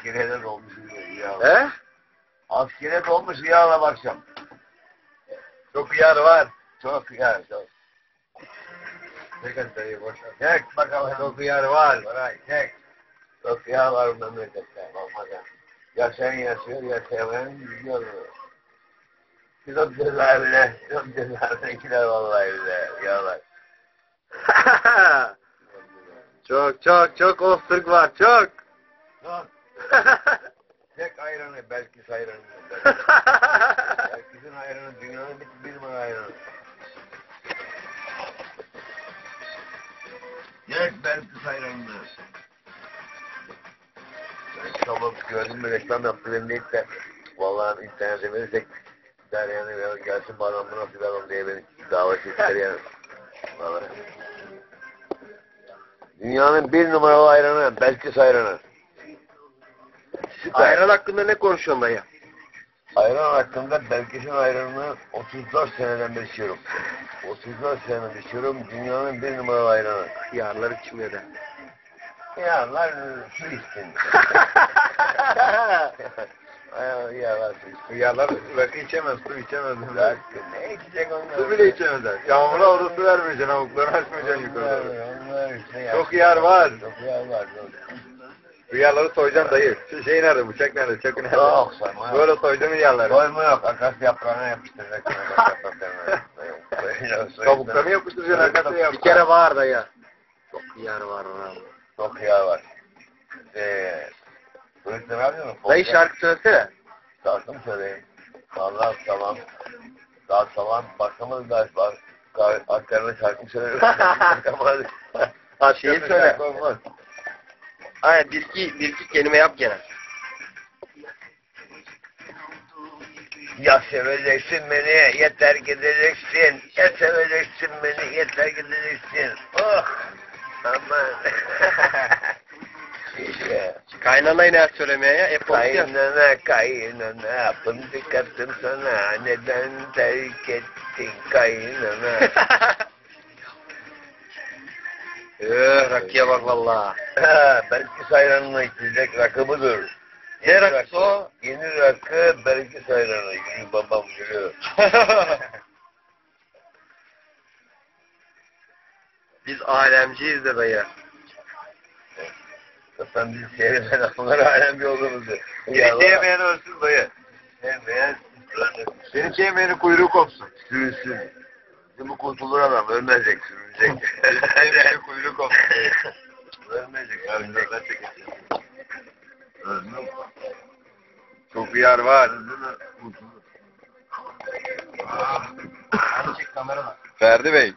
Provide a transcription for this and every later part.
Askeriye de dolmuş yağla. He? Askeriye dolmuş yağla akşam. Çok yer var. Çok yağ çok. Kadar dayı boş ver. Çek bakalım. Çok yer var. Bırak çek. Çok yağ var memlekette. Olmaz ya. Yaşayan yaşıyor, yaşayan gidiyor. Çok cezaevine, çok cezaevindekiler vallahi bize yağlar. çok çok çok osuruk var çok. Çok. Tek ayranı, belki ayranı. Herkesin ayranı, dünyanın bir, bir numara ayranı. Tek belki ayranı. Tamam gördün mü reklam yaptı benim deyip de vallahi internete verirsek der yani ya gelsin bu adam bunu nasıl bir adam diye beni davet ettiler yani. Vallahi. Dünyanın bir numaralı ayranı, belki ayranı. Ayran hakkında ne konuşuyorsun dayı? Ayran hakkında Belkes'in ayranını 34 seneden beri içiyorum. 34 seneden içiyorum. Dünyanın bir numaralı ayranı. Yarlar içmiyor da. Yağlar su içsin. Ay, Yağlar su içsin. Yarlar rakı içemez, su içemez. Rakı ne içecek onlar? Su bile içemezler. Yağmura orada su vermeyeceksin, avukları açmayacaksın yukarıda. Onlar, onlar işte Çok yer var. Çok yer var. Çok. Hıyarları soyacaksın dayı. Şu şey nerede, bıçak nerede, çakı nerede? Yok sayma yok. Böyle soyacaksın hıyarları. Soyma yok. Akasya yaprağına yapıştıracak. Kabuklarını yapıştıracaksın arkadaşlar. Bir kere var dayı. Çok hıyar var. Çok yağ var. Eee... Çocuklar ne yapıyor musun? Dayı şarkı söylesene. Şarkı mı söyleyeyim? Vallahi tamam. Daha tamam. Başlamadı galiba. Gayet Akkar'ın şarkı mı söylüyorum? Şeyi söyle. Aynen bir iki, bir iki kelime yap gene. Ya seveceksin beni, yeter gideceksin. Ya seveceksin beni, yeter gideceksin. Oh! Aman. Kaynanayı ne söylemeye ya? Hep. Kaynana kaynana fındık attım sana neden terk ettin kaynana Eee rakıya bak valla. Ha, belki sayranına içilecek rakı budur. Ne rakısı o? Yeni rakı belki sayranı. Yürü babam yürü. Biz alemciyiz de dayı. Zaten biz seyremen adamlar alem yolumuzu. Beni sevmeyen ölsün dayı. Sevmeyen Beni sevmeyeni kuyruğu kopsun. sürünsün. Şimdi kurtulur adam ölmeyecek sürünecek. Kuyruğu kopsun. ölmeyecek ölecek. Öldü. Çok var. Mü? Kurtulur. Çek kameradan. Ferdi Bey,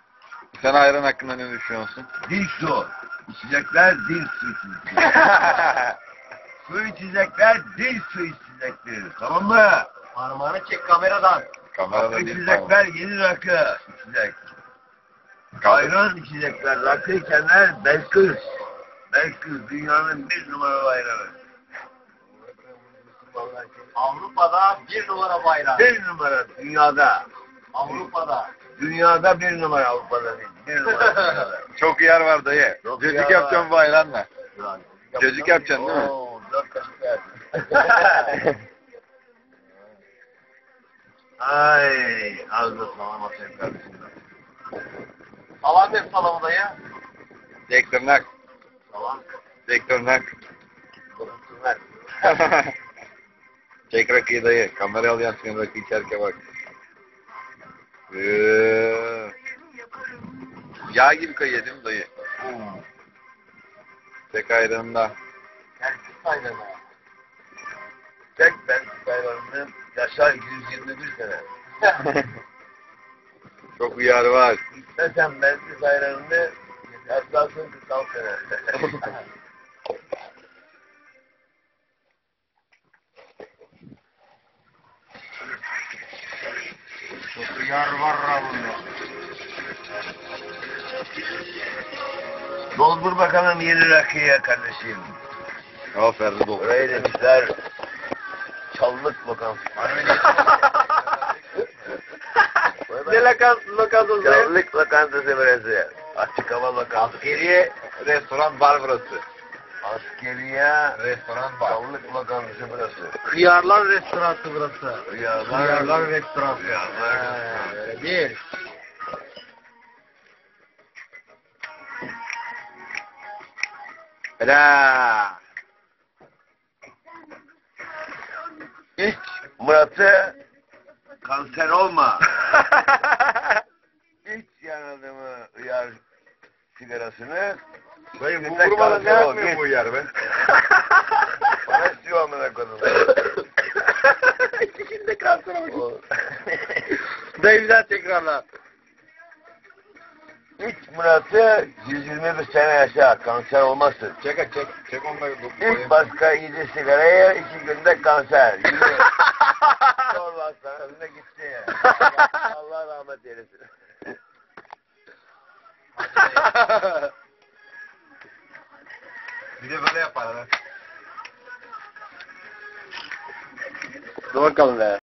sen ayran hakkında ne düşünüyorsun? Dil su. İçecekler dil su içecekler. su içecekler dil su içecektir. Tamam mı? Parmağını çek kameradan. Kamerada Rakı değil içecekler yeni rakı içecek. Ayran içecekler. Rakı içenler Belkıs. Belkıs dünyanın bir numaralı ayranı. Avrupa'da bir numara bayrağı. Bir numara dünyada. Avrupa'da. Dünyada bir numara Avrupa'da değil. Bir numara dünyada. Çok hıyar var dayı. Çok Cacık hıyar yapacağım var. bu ayranla. Yani. Cacık yapacaksın değil mi? Oo, dört kaşık yer. Ay, ağzına salam atayım kardeşim. Salam hep salamı dayı. Tek tırnak. Salam, Tek tırnak. konuşsunlar. Çek rakıyı dayı. Kamera alacaksın rakı içerken bak. Ee, yağ gibi kayıyor değil mi dayı? Tek ayranında. Erkek ayranı. Tek ben bayramını yaşar 121 sene. Çok hıyar var. İstesem ben ayranını yaşarsın 46 sene. Çok hıyar var bunda. Doldur bakalım yeni rakıya kardeşim. Al Ferdi dolu. Orayı demişler çallık lokantası. Ne lakas, lokantası? Çallık lokantası burası. Açık hava lokantası. Askeri restoran bar burası. Askeriye Restoran var. Kavlık lokantası burası. Hıyarlar restoranı burası. Hıyarlar, Hıyarlar restoranı. Hıyarlar Ha, restoranı. öyle değil. Ela. İç Murat'ı kanser olma. İç yanıldı mı hıyar sigarasını. Dayı bu Günde kurmadan ne yapmıyor bu yer be? Bana istiyor amına koydum. Şimdi kanser olmuş. O- Dayı bir daha tekrarla. İç Murat'ı 121 sene yaşa kanser olmazsın. Çek çek. Çek onları. İlk başka yedi sigarayı iki günde kanser. Sonra hastanesine gitti. Allah rahmet eylesin. Bir de böyle yapar. Dur bakalım be.